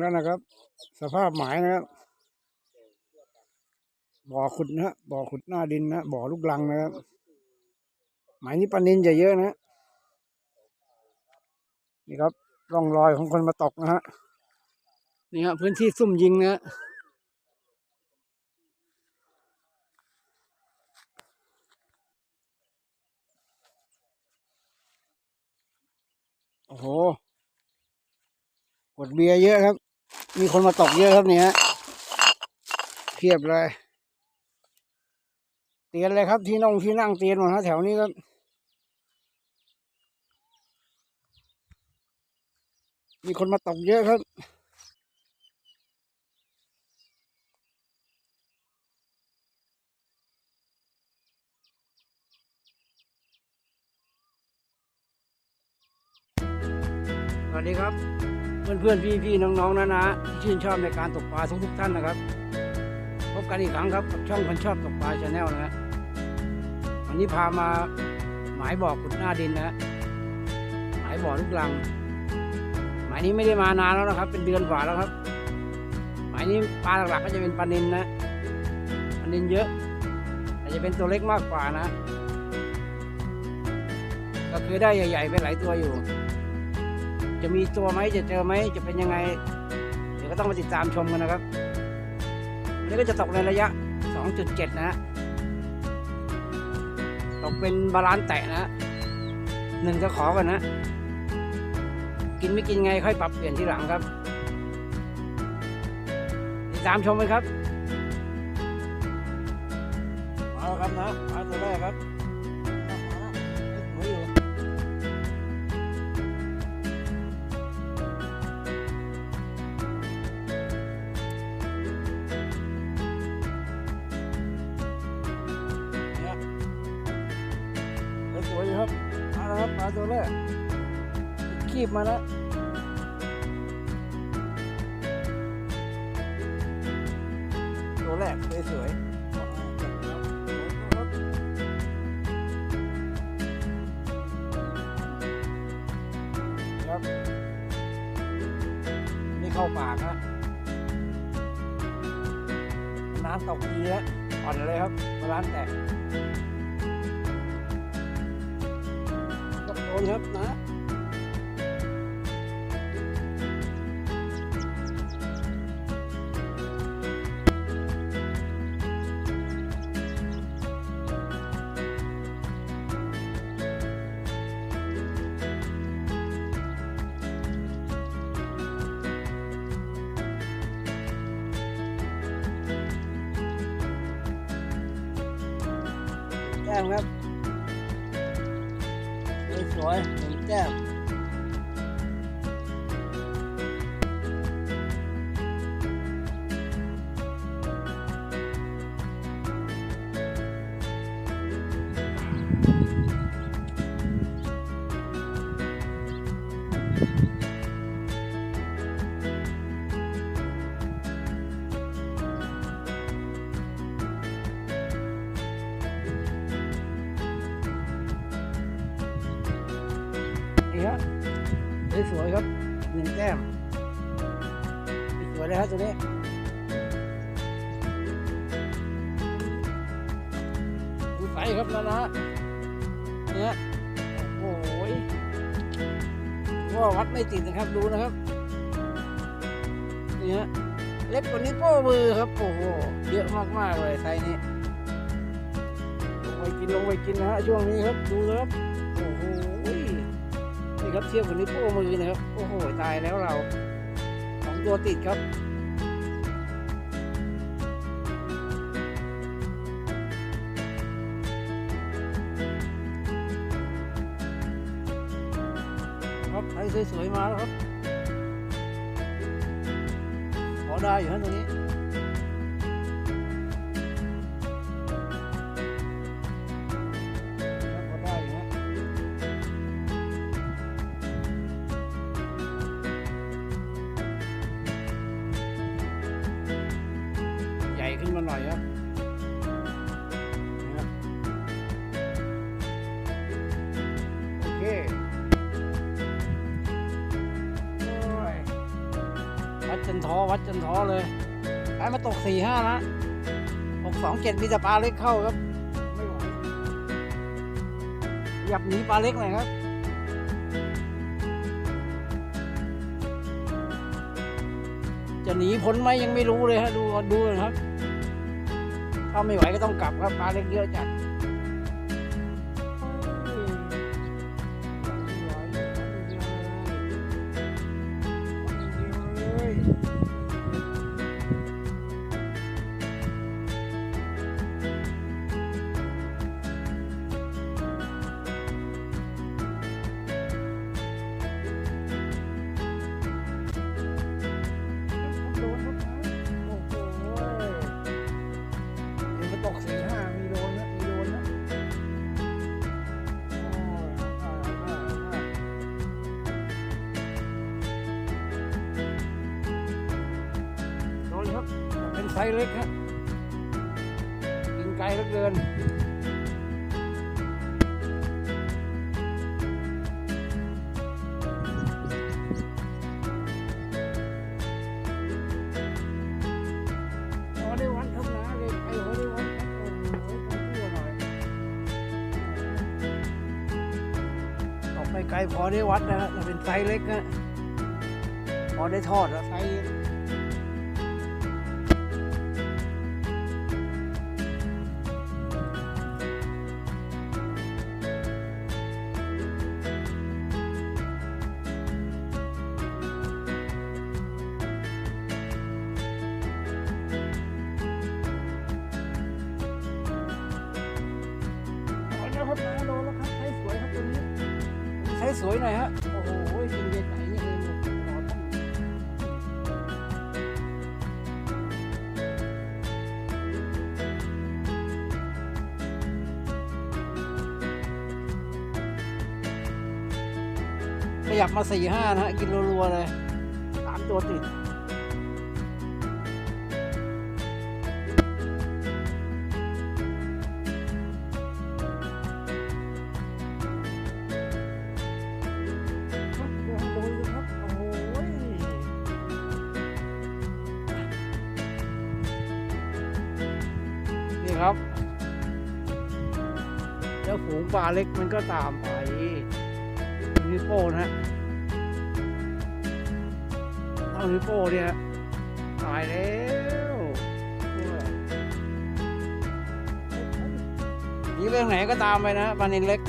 แล้วนะครับ สภาพหมายนะครับ บ่อขุดนะฮะบ่อขุดหน้าดินนะบ่อลูกลังนะครับ หมายนี้ปลานินจะเยอะนะนี่ครับร่องรอยของคนมาตกนะฮะนี่ฮะพื้นที่ซุ่มยิงนะฮะโอ้โหกดเบียร์เยอะครับ มีคนมาตกเยอะครับเนี่ยเพียบเลย เตียนเลยครับที่นั่งที่นั่งเตียนหมดฮะแถวนี้ครับมีคนมาตกเยอะครับ พื่อนเพื่อนพี่ๆ น้องๆ นะนะที่ชื่นชอบในการตกปลาทุกทุกๆท่านนะครับ พบกันอีกครั้งครับกับช่องคนชอบตกปลาชาแนลนะฮะวันนี้พามาหมายบ่อขุดหน้าดินนะฮะหมายบ่อลูกลัง หมายนี้ไม่ได้มานานแล้วนะครับ เป็นเดือนกว่าแล้วครับ หมายนี้ปลาหลักๆก็จะเป็นปลานินนะปลานินเยอะแต่จะเป็นตัวเล็กมากกว่านะ ก็คือได้ใหญ่ๆไปหลายตัวอยู่ จะมีตัวไหมจะเจอไหมจะเป็นยังไง เดี๋ยวก็ต้องมาติดตามชมกันนะครับอันนี้ก็จะตกในระยะ 2.7 นะฮะ ตกเป็นบาลานซ์แตะนะฮะหนึ่งจะขอกันนะ กินไม่กินไงค่อยปรับเปลี่ยนทีหลังครับ ติดตามชมเลยครับมาแล้วครับนะมา แล้วครับปลาตัวแรกคีบมาแล้วตัวแรกสวยๆครับนี่เข้าปากฮะน้ำตกดีแล้วอ่อนเลยครับร้านแตก นครับนะ แก้มครับ วยครับหนึ่งแก้มสวยเลยครับตัวนี้ดูไฟครับนะนะเนี่ยโอ้โหยว่าวัดไม่ติดนะครับ ดูนะครับนี่ฮะเล็กกว่านี้โป้มือครับ โอ้โห เยอะมากๆเลยไซนี้ลงไปกินลงไปกินนะฮะช่วงนี้ครับ ดูนะครับ โอ้โห นี่ครับเทียบกับนิ้วโป้งมือนะครับโอ้โหตายแล้วเราสองตัวติดครับครับไอ้สวยๆมาแล้วครับพอได้อยู่ฮะตรงนี้ ใหญ่ขึ้นมาหน่อยครับนะครับโอเคโอ้ยวัดจนท้อวัดจนท้อเลยไอ้มาตกสี่ห้านะหกสองเจ็ดมีแต่ปลาเล็กเข้าครับ ไม่ไหวอยากหนีปลาเล็กหน่อยครับจะหนีพ้นไหมยังไม่รู้เลยฮะดูดูนะครับ ถ้าไม่ไหวก็ต้องกลับครับมาเล็กเยอะจัดโด ไซส์เล็กฮะกินไกลเหลือเกินพอได้วัดครับนะเลยไอ้พอได้วัดครับโอ้โหต้อร่อหน่อยออกไปไกลพอได้วัดนะฮะเป็นไซส์เล็กนะพอได้ทอดแล้วไซส์ ครับนะโดนแล้วครับไซส์สวยครับตัวนี้ไซส์สวยหน่อยฮะ โอ้โหกินเย็นไหนเนี่เองรอตั้งขยับมาสี่ห้านะฮะ กินรัวๆเลยสามตัวติด ครับ แล้วฝูงปลาเล็กมันก็ตามไปนิโป้นะฮะเท่านิโป้เนี่ยตายแล้วหนีไปทางไหนก็ตามไปนะปลานินเล็ก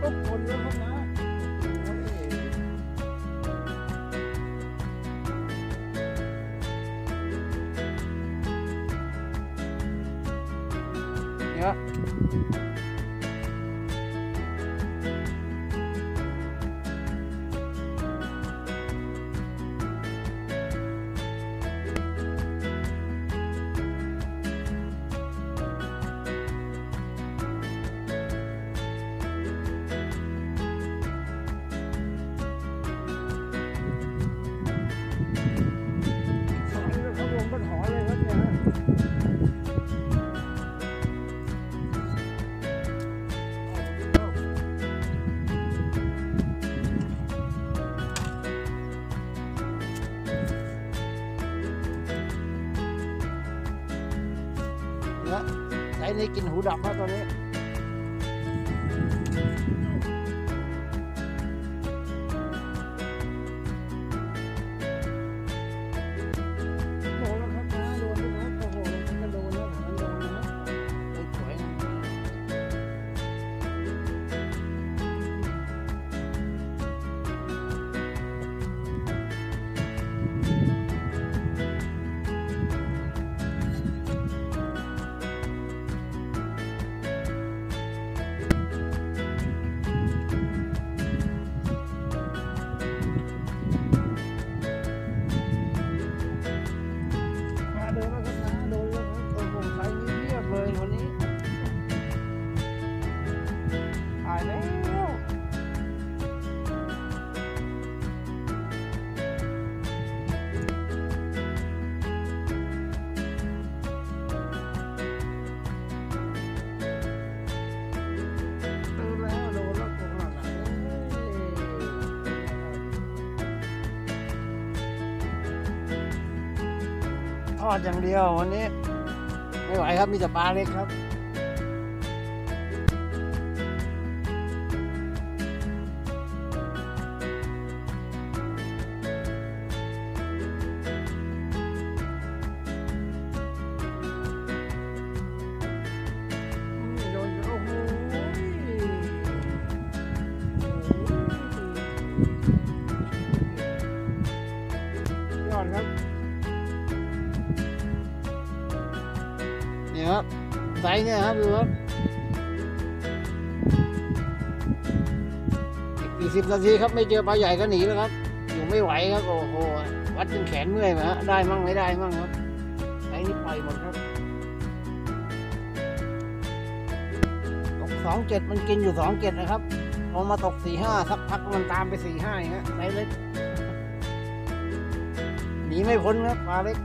ก็คนเยอะครับ นี่ยไซส์นี้กินหูดับมากตอนนี้ ทอดอย่างเดียววันนี้ ไม่ไหวครับมีแต่ปลาเล็กครับ ครับไซส์เนี่ยครับดูครับอีกสิบนาทีครับไม่เจอปลาใหญ่ก็หนีแล้วครับ อยู่ไม่ไหวครับโอ้โหวัดจนแขนเมื่อยมาฮะได้มั่งไม่ได้มั่งครับไซส์นี้ปล่อยหมดครับตกสองเจ็ดมันกินอยู่สองเจ็ดนะครับพอมาตกสี่ห้าสักพักมันตามไปสี่ห้าอย่างเงี้ยไซส์เล็กหนีไม่พ้นครับปลาเล็ก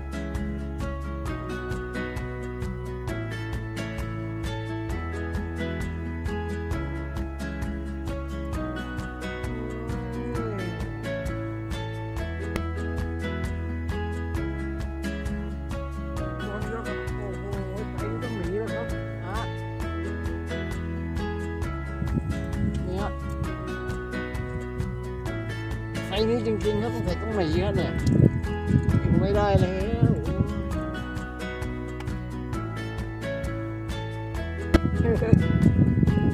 นี้จริงๆครับต้องใส่ต้องหนีครับเนี่ยอยู่ไม่ได้แล้ว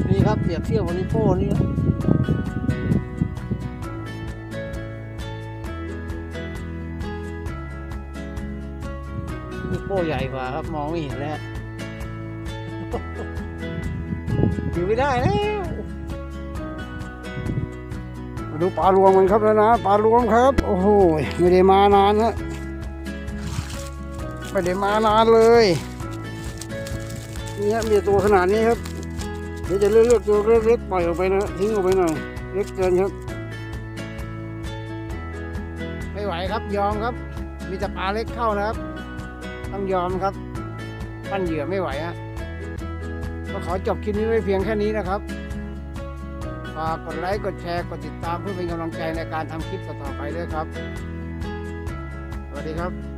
นี่ครับเปรียบเทียบวันนี้โป้นี่ครับโป้ใหญ่กว่าครับมองไม่เห็นแล้วอยู่ไม่ได้แล้ว ดูปลารวมกันครับแล้วนะปลารวมครับ โอ้โหไม่ได้มานานฮะไม่ได้มานานเลยเนี่ยมีตัวขนาดนี้ครับเดี๋ยวจะเลือกๆตัวเล็กๆปล่อยออกไปนะทิ้งออกไปหน่อยเล็กเกินครับ ไม่ไหวครับยอมครับ มีแต่ปลาเล็กเข้านะครับ ต้องยอมครับปั้นเหยื่อไม่ไหวฮะก็ขอจบคลิปนี้ไว้เพียงแค่นี้นะครับ ฝากกดไลค์กดแชร์กดติดตามเพื่อเป็นกำลังใจในการทำคลิปต่อๆไปด้วยครับ สวัสดีครับ